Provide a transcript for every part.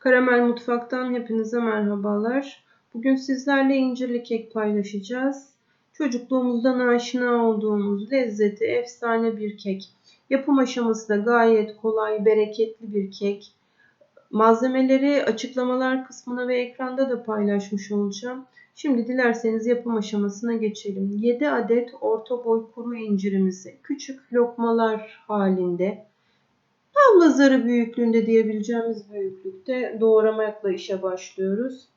Karamel Mutfak'tan hepinize merhabalar. Bugün sizlerle incirli kek paylaşacağız. Çocukluğumuzdan aşina olduğumuz lezzeti efsane bir kek. Yapım aşaması da gayet kolay, bereketli bir kek. Malzemeleri açıklamalar kısmına ve ekranda da paylaşmış olacağım. Şimdi dilerseniz yapım aşamasına geçelim. 7 adet orta boy kuru incirimizi küçük lokmalar halinde Tavla zarı büyüklüğünde diyebileceğimiz büyüklükte doğramakla işe başlıyoruz.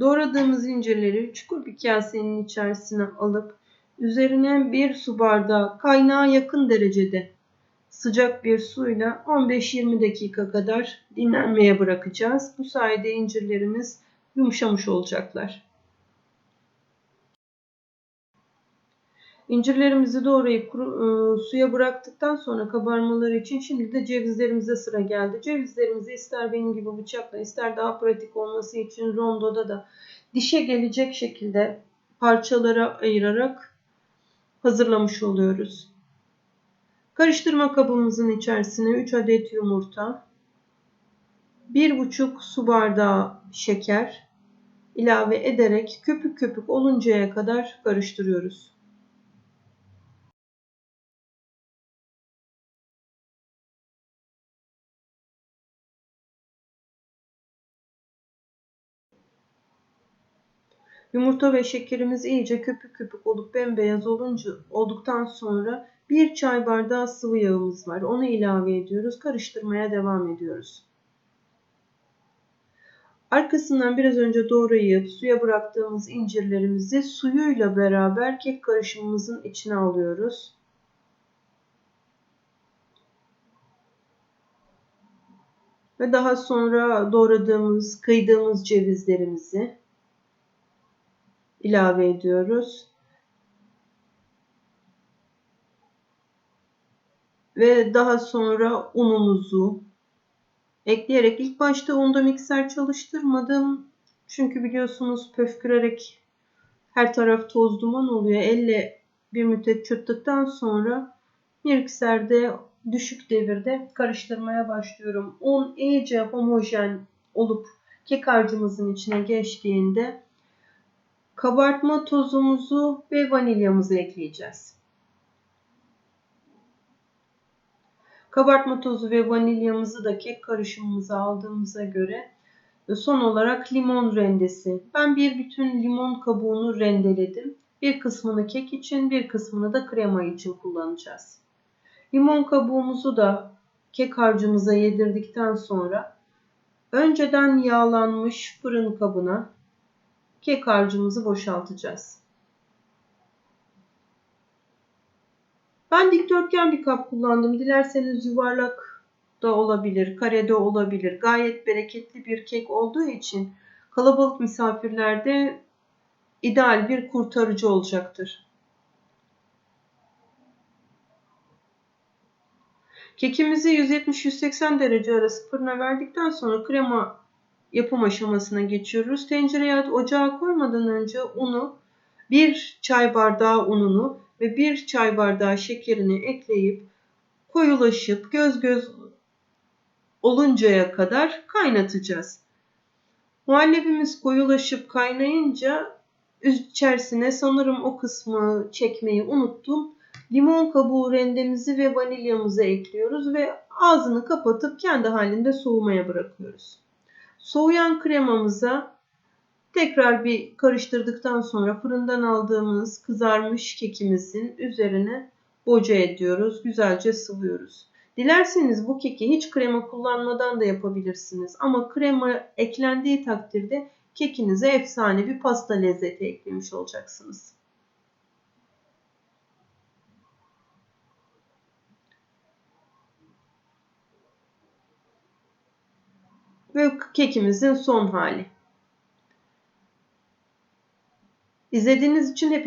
Doğradığımız incirleri çukur bir kasenin içerisine alıp üzerine bir su bardağı kaynağa yakın derecede sıcak bir suyla 15-20 dakika kadar dinlenmeye bırakacağız. Bu sayede incirlerimiz yumuşamış olacaklar. İncirlerimizi doğrayıp kuru, e, suya bıraktıktan sonra kabarmaları için şimdi de cevizlerimize sıra geldi. Cevizlerimizi ister benim gibi bıçakla ister daha pratik olması için rondoda da dişe gelecek şekilde parçalara ayırarak hazırlamış oluyoruz. Karıştırma kabımızın içerisine 3 adet yumurta, 1,5 su bardağı şeker ilave ederek köpük köpük oluncaya kadar karıştırıyoruz. Yumurta ve şekerimiz iyice köpük köpük olup bembeyaz olunca olduktan sonra bir çay bardağı sıvı yağımız var. Onu ilave ediyoruz. Karıştırmaya devam ediyoruz. Arkasından biraz önce doğrayıp suya bıraktığımız incirlerimizi suyuyla beraber kek karışımımızın içine alıyoruz. Ve daha sonra doğradığımız, kıydığımız cevizlerimizi ilave ediyoruz. Ve daha sonra unumuzu ekleyerek ilk başta unda mikser çalıştırmadım. Çünkü biliyorsunuz pöfkürerek her taraf toz duman oluyor. Elle bir müddet çırptıktan sonra mikserde düşük devirde karıştırmaya başlıyorum. Un iyice homojen olup kek harcımızın içine geçtiğinde kabartma tozumuzu ve vanilyamızı ekleyeceğiz. Kabartma tozu ve vanilyamızı da kek karışımımıza aldığımıza göre son olarak limon rendesi. Ben bir bütün limon kabuğunu rendeledim. Bir kısmını kek için bir kısmını da krema için kullanacağız. Limon kabuğumuzu da kek harcımıza yedirdikten sonra önceden yağlanmış fırın kabına kek harcımızı boşaltacağız. Ben dikdörtgen bir kap kullandım. Dilerseniz yuvarlak da olabilir, kare de olabilir. Gayet bereketli bir kek olduğu için kalabalık misafirlerde ideal bir kurtarıcı olacaktır. Kekimizi 170-180 derece arası fırına verdikten sonra krema yapım aşamasına geçiyoruz. Tencereye ocağa koymadan önce unu, bir çay bardağı ununu ve bir çay bardağı şekerini ekleyip koyulaşıp göz göz oluncaya kadar kaynatacağız. Muhallebimiz koyulaşıp kaynayınca içerisine sanırım o kısmı çekmeyi unuttum. Limon kabuğu rendemizi ve vanilyamızı ekliyoruz ve ağzını kapatıp kendi halinde soğumaya bırakıyoruz. Soğuyan kremamıza Tekrar bir karıştırdıktan sonra fırından aldığımız kızarmış kekimizin üzerine boca ediyoruz. Güzelce sıvıyoruz. Dilerseniz bu keki hiç krema kullanmadan da yapabilirsiniz. Ama krema eklendiği takdirde kekinize efsane bir pasta lezzeti eklemiş olacaksınız. Ve kekimizin son hali. İzlediğiniz için hepinize